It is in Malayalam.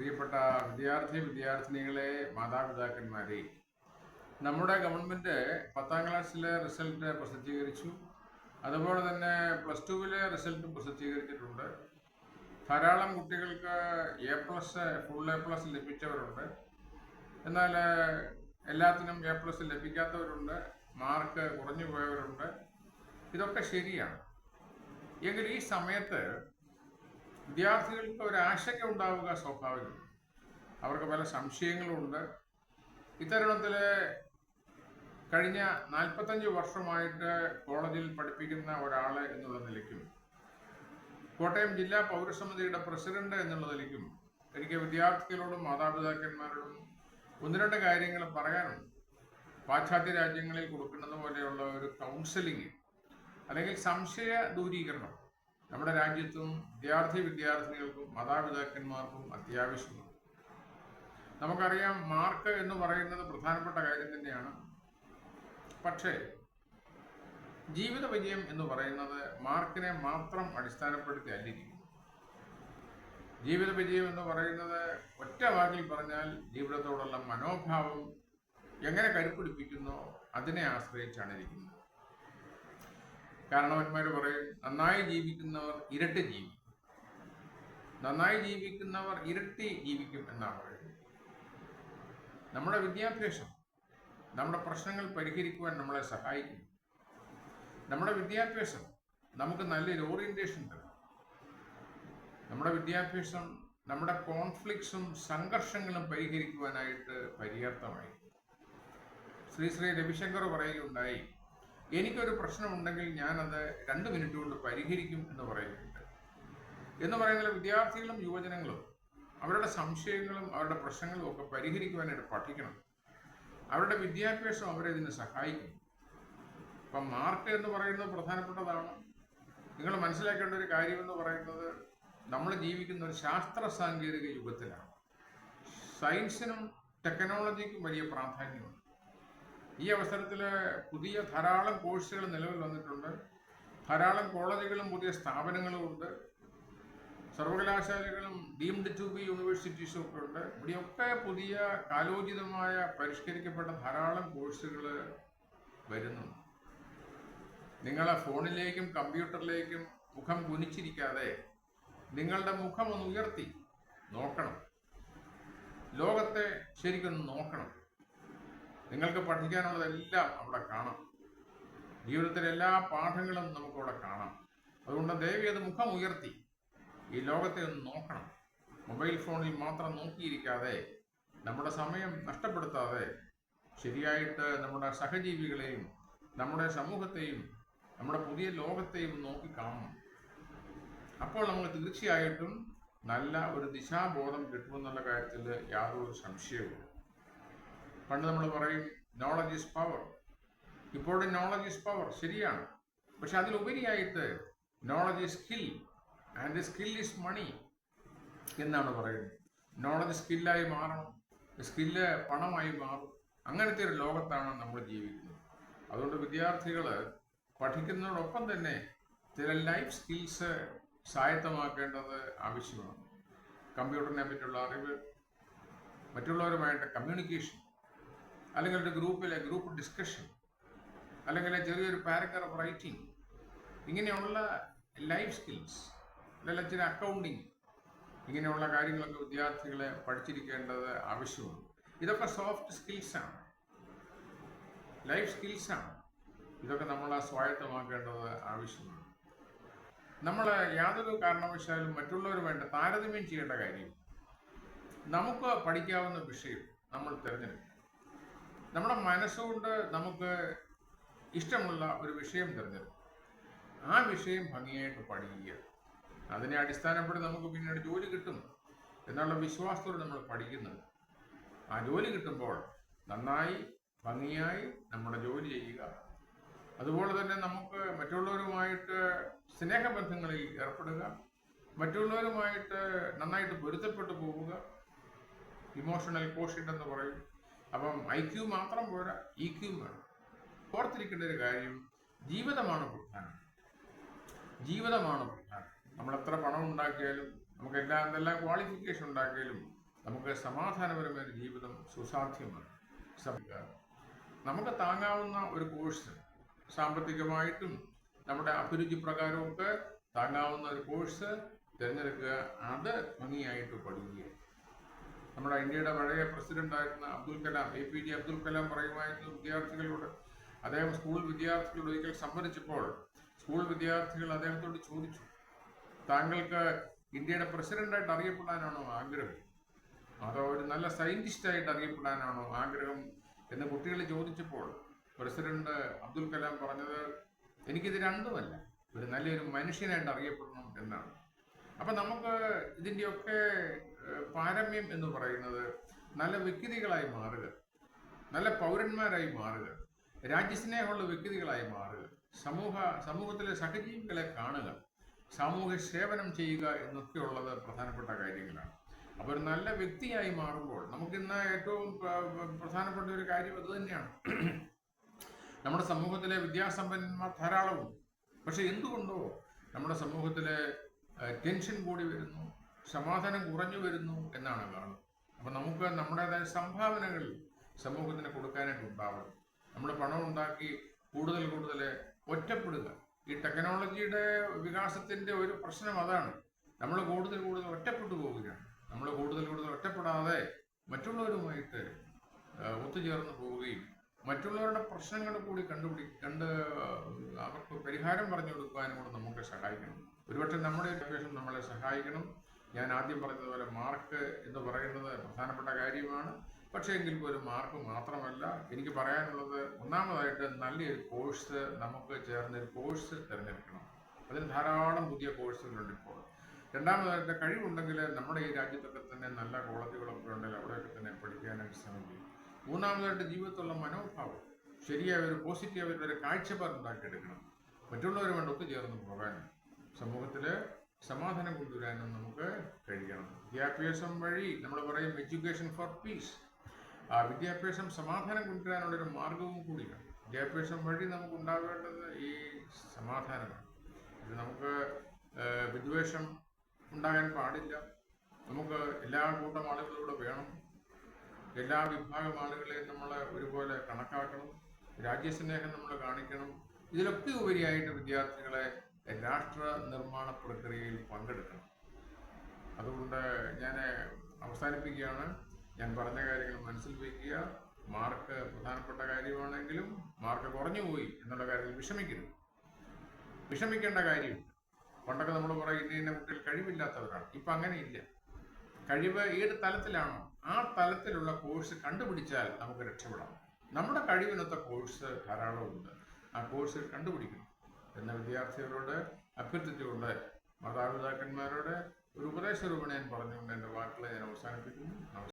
പ്രിയപ്പെട്ട വിദ്യാർത്ഥി വിദ്യാർത്ഥിനികളെ മാതാപിതാക്കന്മാരെ നമ്മുടെ ഗവൺമെന്റ് പത്താം ക്ലാസ്സിലെ റിസൾട്ട് പ്രസിദ്ധീകരിച്ചു. അതുപോലെ തന്നെ പ്ലസ് ടുവിലെ റിസൾട്ട് പ്രസിദ്ധീകരിച്ചിട്ടുണ്ട്. ധാരാളം കുട്ടികൾക്ക് A plus full A plus ലഭിച്ചവരുണ്ട്. എന്നാൽ എല്ലാത്തിനും എ പ്ലസ് ലഭിക്കാത്തവരുണ്ട്. മാർക്ക് കുറഞ്ഞു പോയവരുണ്ട്. ഇതൊക്കെ ശരിയാണ്. എങ്കിൽ ഈ സമയത്ത് വിദ്യാർത്ഥികൾക്ക് ഒരു ആശങ്ക ഉണ്ടാവുക സ്വാഭാവികം. അവർക്ക് പല സംശയങ്ങളുമുണ്ട് ഇത്തരുണത്തിൽ കഴിഞ്ഞ നാൽപ്പത്തഞ്ച് വർഷമായിട്ട് കോളേജിൽ പഠിപ്പിക്കുന്ന ഒരാൾ എന്നുള്ള നിലയ്ക്കും കോട്ടയം ജില്ലാ പൗരസമിതിയുടെ പ്രസിഡന്റ് എന്നുള്ള നിലയ്ക്കും എനിക്ക് വിദ്യാർത്ഥികളോടും മാതാപിതാക്കന്മാരോടും ഒന്ന് രണ്ട് കാര്യങ്ങൾ പറയാനുണ്ട്. പാശ്ചാത്യ രാജ്യങ്ങളിൽ കൊടുക്കുന്നത് പോലെയുള്ള ഒരു കൗൺസിലിംഗ് അല്ലെങ്കിൽ സംശയ ദൂരീകരണം. നമ്മുടെ രാജ്യത്തും വിദ്യാർത്ഥി വിദ്യാർത്ഥിനികൾക്കും മാതാപിതാക്കന്മാർക്കും അത്യാവശ്യമാണ് നമുക്കറിയാം മാർക്ക് എന്ന് പറയുന്നത് പ്രധാനപ്പെട്ട കാര്യം തന്നെയാണ്. പക്ഷേ ജീവിത വിജയം എന്ന് പറയുന്നത് മാർക്കിനെ മാത്രം അടിസ്ഥാനപ്പെടുത്തി അല്ലിരിക്കും ജീവിത വിജയം എന്ന് പറയുന്നത് ഒറ്റ വാക്കിൽ പറഞ്ഞാൽ ജീവിതത്തോടുള്ള മനോഭാവം എങ്ങനെ കരുപ്പിടിപ്പിക്കുന്നോ അതിനെ ആശ്രയിച്ചാണ് ഇരിക്കുന്നത് കാരണവന്മാർ പറയും നന്നായി ജീവിക്കുന്നവർ ഇരട്ടി ജീവിക്കും. നന്നായി ജീവിക്കുന്നവർ ഇരട്ടി ജീവിക്കും എന്നാണ് പറയുന്നത്. നമ്മുടെ വിദ്യാഭ്യാസം നമ്മുടെ പ്രശ്നങ്ങൾ പരിഹരിക്കുവാൻ നമ്മളെ സഹായിക്കും നമ്മുടെ വിദ്യാഭ്യാസം നമുക്ക് നല്ലൊരു ഓറിയന്റേഷൻ തരും. നമ്മുടെ വിദ്യാഭ്യാസം നമ്മുടെ കോൺഫ്ലിക്ട്സും സംഘർഷങ്ങളും പരിഹരിക്കുവാനായിട്ട് പര്യാപ്തമായി ശ്രീ ശ്രീ രവിശങ്കർ പറയുകയുണ്ടായി എനിക്കൊരു പ്രശ്നമുണ്ടെങ്കിൽ ഞാനത് രണ്ട് മിനിറ്റ് കൊണ്ട് പരിഹരിക്കും എന്ന് പറയുന്നുണ്ട്. എന്ന് പറയുന്നത് വിദ്യാർത്ഥികളും യുവജനങ്ങളും അവരുടെ സംശയങ്ങളും അവരുടെ പ്രശ്നങ്ങളും ഒക്കെ പരിഹരിക്കുവാനായിട്ട് പഠിക്കണം. അവരുടെ വിദ്യാഭ്യാസം അവരെ ഇതിനെ സഹായിക്കും. അപ്പം മാർക്ക് എന്ന് പറയുന്നത് പ്രധാനപ്പെട്ടതാണ്. നിങ്ങൾ മനസ്സിലാക്കേണ്ട ഒരു കാര്യമെന്ന് പറയുന്നത് നമ്മൾ ജീവിക്കുന്ന ഒരു ശാസ്ത്ര സാങ്കേതിക യുഗത്തിലാണ്. സയൻസിനും ടെക്നോളജിക്കും വലിയ പ്രാധാന്യമുണ്ട്. ഈ അവസരത്തിൽ പുതിയ ധാരാളം കോഴ്സുകൾ നിലവിൽ വന്നിട്ടുണ്ട്. ധാരാളം കോളേജുകളും പുതിയ സ്ഥാപനങ്ങളും ഉണ്ട്. സർവകലാശാലകളും ഡീംഡ് ടു ബി യൂണിവേഴ്സിറ്റീസും ഒക്കെ ഉണ്ട്. ഇവിടെയൊക്കെ പുതിയ കാലോചിതമായ പരിഷ്കരിക്കപ്പെട്ട ധാരാളം കോഴ്സുകൾ വരുന്നു നിങ്ങളെ ഫോണിലേക്കും കമ്പ്യൂട്ടറിലേക്കും മുഖം കുനിച്ചിരിക്കാതെ നിങ്ങളുടെ മുഖം ഒന്ന് ഉയർത്തി നോക്കണം. ലോകത്തെ ശരിക്കൊന്ന് നോക്കണം. നിങ്ങൾക്ക് പഠിക്കാനുള്ളതെല്ലാം അവിടെ കാണാം. ജീവിതത്തിലെ എല്ലാ പാഠങ്ങളും നമുക്കവിടെ കാണാം. അതുകൊണ്ട് ദേവി അത് മുഖം ഉയർത്തി ഈ ലോകത്തെ ഒന്ന് നോക്കണം. മൊബൈൽ ഫോണിൽ മാത്രം നോക്കിയിരിക്കാതെ നമ്മുടെ സമയം നഷ്ടപ്പെടുത്താതെ ശരിയായിട്ട് നമ്മുടെ സഹജീവികളെയും നമ്മുടെ സമൂഹത്തെയും നമ്മുടെ പുതിയ ലോകത്തെയും നോക്കി കാണണം. അപ്പോൾ നമുക്ക് തീർച്ചയായിട്ടും നല്ല ഒരു ദിശാബോധം കിട്ടുമെന്നുള്ള കാര്യത്തിൽ യാതൊരു സംശയവും പണ്ട് നമ്മൾ പറയും നോളജ് ഈസ് പവർ ഇപ്പോഴും നോളജ് ഈസ് പവർ ശരിയാണ്. പക്ഷെ അതിലുപരിയായിട്ട് knowledge is skill and skill is money എന്നാണ് പറയുന്നത്. നോളജ് സ്കില്ലായി മാറണം സ്കില്ല് പണമായി മാറും. അങ്ങനത്തെ ഒരു ലോകത്താണ് നമ്മൾ ജീവിക്കുന്നത്. അതുകൊണ്ട് വിദ്യാർത്ഥികൾ പഠിക്കുന്നതിനോടൊപ്പം തന്നെ ചില ലൈഫ് സ്കിൽസ് സ്വായത്തമാക്കേണ്ടത് ആവശ്യമാണ്. കമ്പ്യൂട്ടറിനെ പറ്റിയുള്ള അറിവ് മറ്റുള്ളവരുമായിട്ട് കമ്മ്യൂണിക്കേഷൻ അല്ലെങ്കിൽ ഒരു ഗ്രൂപ്പിലെ ഗ്രൂപ്പ് ഡിസ്കഷൻ അല്ലെങ്കിൽ ചെറിയൊരു പാരഗ്രാഫ് റൈറ്റിംഗ് ഇങ്ങനെയുള്ള ലൈഫ് സ്കിൽസ് അല്ലെങ്കിൽ ചില അക്കൗണ്ടിങ് ഇങ്ങനെയുള്ള കാര്യങ്ങളൊക്കെ വിദ്യാർത്ഥികളെ പഠിച്ചിരിക്കേണ്ടത് ആവശ്യമാണ്. ഇതൊക്കെ സോഫ്റ്റ് സ്കിൽസാണ് ലൈഫ് സ്കിൽസാണ് ഇതൊക്കെ നമ്മൾ സ്വായത്തമാക്കേണ്ടത് ആവശ്യമാണ്. നമ്മൾ യാതൊരു കാരണവശാലും മറ്റുള്ളവർ വേണ്ട താരതമ്യം ചെയ്യേണ്ട കാര്യം. നമുക്ക് പഠിക്കാവുന്ന വിഷയം നമ്മൾ തിരഞ്ഞെടുക്കും നമ്മുടെ മനസ്സുകൊണ്ട് നമുക്ക് ഇഷ്ടമുള്ള ഒരു വിഷയം തിരഞ്ഞെടുക്കും. ആ വിഷയം ഭംഗിയായിട്ട് പഠിക്കുക. അതിനെ അടിസ്ഥാനപ്പെടുത്തി നമുക്ക് പിന്നീട് ജോലി കിട്ടും എന്നുള്ള വിശ്വാസത്തോടെ നമ്മൾ പഠിക്കുന്നത് ആ ജോലി കിട്ടുമ്പോൾ നന്നായി ഭംഗിയായി നമ്മുടെ ജോലി ചെയ്യുക. അതുപോലെ തന്നെ നമുക്ക് മറ്റുള്ളവരുമായിട്ട് സ്നേഹബന്ധങ്ങളിൽ ഏർപ്പെടുക. മറ്റുള്ളവരുമായിട്ട് നന്നായിട്ട് പൊരുത്തപ്പെട്ടു പോവുക. ഇമോഷണൽ കോഷ്യന്റ് എന്ന് പറയും. അപ്പം ഐ ക്യു മാത്രം പോരാ ഇ ക്യു വേണം. ഓർത്തിരിക്കേണ്ട ഒരു കാര്യം ജീവിതമാണ് പ്രധാനം. ജീവിതമാണ് പ്രധാനം. നമ്മൾ എത്ര പണം ഉണ്ടാക്കിയാലും നമുക്ക് എല്ലാ എന്തെല്ലാം ക്വാളിഫിക്കേഷൻ ഉണ്ടാക്കിയാലും നമുക്ക് സമാധാനപരമായ ഒരു ജീവിതം സുസാധ്യമാണ്. നമുക്ക് താങ്ങാവുന്ന ഒരു കോഴ്സ് സാമ്പത്തികമായിട്ടും നമ്മുടെ അഭിരുചി പ്രകാരമൊക്കെ താങ്ങാവുന്ന ഒരു കോഴ്സ് തിരഞ്ഞെടുക്കുക. അത് ഭംഗിയായിട്ട് പഠിക്കുക. നമ്മുടെ ഇന്ത്യയുടെ പഴയ പ്രസിഡന്റ് ആയിരുന്ന Abdul Kalam A P J Abdul Kalam പറയുമായിരുന്നു വിദ്യാർത്ഥികളോട്. അദ്ദേഹം സ്കൂൾ വിദ്യാർത്ഥികളോട് ഒരിക്കൽ സംവദിച്ചപ്പോൾ സ്കൂൾ വിദ്യാർത്ഥികൾ അദ്ദേഹത്തോട് ചോദിച്ചു താങ്കൾക്ക് ഇന്ത്യയുടെ പ്രസിഡന്റായിട്ട് അറിയപ്പെടാനാണോ ആഗ്രഹം? അതോ ഒരു നല്ല സയന്റിസ്റ്റായിട്ട് അറിയപ്പെടാനാണോ ആഗ്രഹം? എന്ന് കുട്ടികൾ ചോദിച്ചപ്പോൾ പ്രസിഡന്റ് അബ്ദുൽ കലാം പറഞ്ഞത് എനിക്കിത് രണ്ടുമല്ല ഒരു നല്ലൊരു മനുഷ്യനായിട്ട് അറിയപ്പെടണം എന്നാണ്. അപ്പം നമുക്ക് ഇതിന്റെയൊക്കെ പാരമ്യം എന്ന് പറയുന്നത് നല്ല വ്യക്തികളായി മാറുക. നല്ല പൗരന്മാരായി മാറുക. രാജ്യസ്നേഹമുള്ള വ്യക്തികളായി മാറുക. സമൂഹ സമൂഹത്തിലെ സഹജീവികളെ കാണുക. സാമൂഹ്യ സേവനം ചെയ്യുക എന്നൊക്കെയുള്ളത് പ്രധാനപ്പെട്ട കാര്യങ്ങളാണ്. അപ്പോൾ ഒരു നല്ല വ്യക്തിയായി മാറുമ്പോൾ നമുക്കിന്ന് ഏറ്റവും പ്ര- പ്ര- പ്രധാനപ്പെട്ട ഒരു കാര്യം അത് തന്നെയാണ്. നമ്മുടെ സമൂഹത്തിലെ വിദ്യാസമ്പന്നന്മാർ ധാരാളമുണ്ട്. പക്ഷെ എന്തുകൊണ്ടോ നമ്മുടെ സമൂഹത്തിലെ ടെൻഷൻ കൂടി വരുന്നു സമാധാനം കുറഞ്ഞു വരുന്നു എന്നാണ് കാണുന്നത് അപ്പം നമുക്ക് നമ്മുടേതായ സംഭാവനകൾ സമൂഹത്തിന് കൊടുക്കാനായിട്ട് ഉണ്ടാവണം. നമ്മൾ പണം ഉണ്ടാക്കി കൂടുതൽ കൂടുതൽ ഒറ്റപ്പെടുക. ഈ ടെക്നോളജിയുടെ വികാസത്തിന്റെ ഒരു പ്രശ്നം അതാണ്. നമ്മൾ കൂടുതൽ കൂടുതൽ ഒറ്റപ്പെട്ടു പോവുകയാണ്. നമ്മൾ കൂടുതൽ കൂടുതൽ ഒറ്റപ്പെടാതെ മറ്റുള്ളവരുമായിട്ട് ഒത്തുചേർന്ന് പോവുകയും മറ്റുള്ളവരുടെ പ്രശ്നങ്ങൾ കൂടി കണ്ടുപിടി കണ്ട് അവർക്ക് പരിഹാരം പറഞ്ഞു കൊടുക്കാനും കൂടെ നമുക്ക് സഹായിക്കണം. ഒരുപക്ഷെ നമ്മുടെ എഡ്യൂക്കേഷൻ നമ്മളെ സഹായിക്കണം. ഞാൻ ആദ്യം പറഞ്ഞതുപോലെ മാർക്ക് എന്ന് പറയുന്നത് പ്രധാനപ്പെട്ട കാര്യമാണ്. പക്ഷേ എങ്കിൽ പോലും മാർക്ക് മാത്രമല്ല എനിക്ക് പറയാനുള്ളത് ഒന്നാമതായിട്ട് നല്ലൊരു കോഴ്സ് നമുക്ക് ചേർന്നൊരു കോഴ്സ് തിരഞ്ഞെടുക്കണം. അതിന് ധാരാളം പുതിയ കോഴ്സുകളുണ്ട് ഇപ്പോൾ. രണ്ടാമതായിട്ട് കഴിവുണ്ടെങ്കിൽ നമ്മുടെ ഈ രാജ്യത്തൊക്കെ തന്നെ നല്ല കോളേജുകളൊക്കെ ഉണ്ടെങ്കിൽ അവിടെയൊക്കെ തന്നെ പഠിക്കാനായിട്ട് ശ്രമിക്കും. മൂന്നാമതായിട്ട് ജീവിതത്തിലുള്ള മനോഭാവം. ശരിയായ ഒരു പോസിറ്റീവ് ഒരു കാഴ്ചപ്പാട് ഉണ്ടാക്കിയെടുക്കണം. മറ്റുള്ളവരുമായിട്ട് ഒത്തുചേർന്ന് പോകാനും സമൂഹത്തിൽ സമാധാനം കൊണ്ടുവരാനും നമുക്ക് കഴിയണം. വിദ്യാഭ്യാസം വഴി നമ്മൾ പറയും എഡ്യൂക്കേഷൻ ഫോർ പീസ് ആ വിദ്യാഭ്യാസം സമാധാനം കൊണ്ടുവരാനുള്ളൊരു മാർഗവും കൂടിയാണ്. വിദ്യാഭ്യാസം വഴി നമുക്ക് ഉണ്ടാവേണ്ടത് ഈ സമാധാനമാണ്. ഇത് നമുക്ക് വിദ്വേഷം ഉണ്ടാകാൻ പാടില്ല. നമുക്ക് എല്ലാ കൂട്ടം ആളുകളിലൂടെ വേണം. എല്ലാ വിഭാഗം ആളുകളെയും നമ്മൾ ഒരുപോലെ കണക്കാക്കണം. രാജ്യസ്നേഹം നമ്മൾ കാണിക്കണം. ഇതിലൊക്കെ ഉപരിയായിട്ട് വിദ്യാർത്ഥികളെ രാഷ്ട്ര നിർമ്മാണ പ്രക്രിയയിൽ പങ്കെടുക്കണം. അതുകൊണ്ട് ഞാൻ അവസാനിപ്പിക്കുകയാണ്. ഞാൻ പറഞ്ഞ കാര്യങ്ങൾ മനസ്സിൽ വയ്ക്കുക. മാർക്ക് പ്രധാനപ്പെട്ട കാര്യമാണെങ്കിലും മാർക്ക് കുറഞ്ഞു പോയി എന്നുള്ള കാര്യത്തിൽ വിഷമിക്കരുത്. വിഷമിക്കേണ്ട കാര്യം പണ്ടൊക്കെ നമ്മൾ പറയും ഇന്ന കുട്ടികൾ കഴിവില്ലാത്തവരാണ്. ഇപ്പം അങ്ങനെയില്ല കഴിവ് ഏത് തലത്തിലാണോ ആ തലത്തിലുള്ള കോഴ്സ് കണ്ടുപിടിച്ചാൽ നമുക്ക് രക്ഷപ്പെടാം. നമ്മുടെ കഴിവിനൊത്ത കോഴ്സ് ധാരാളമുണ്ട്. ആ കോഴ്സ് കണ്ടുപിടിക്കണം. എന്ന വിദ്യാർത്ഥികളോട് അഭ്യർത്ഥിച്ചുകൊണ്ട് മാതാപിതാക്കന്മാരോട് ഒരു ഉപദേശ രൂപേണ ഞാൻ പറഞ്ഞുകൊണ്ട് എന്റെ വാക്കുകളെ ഞാൻ അവസാനിപ്പിക്കുന്നു.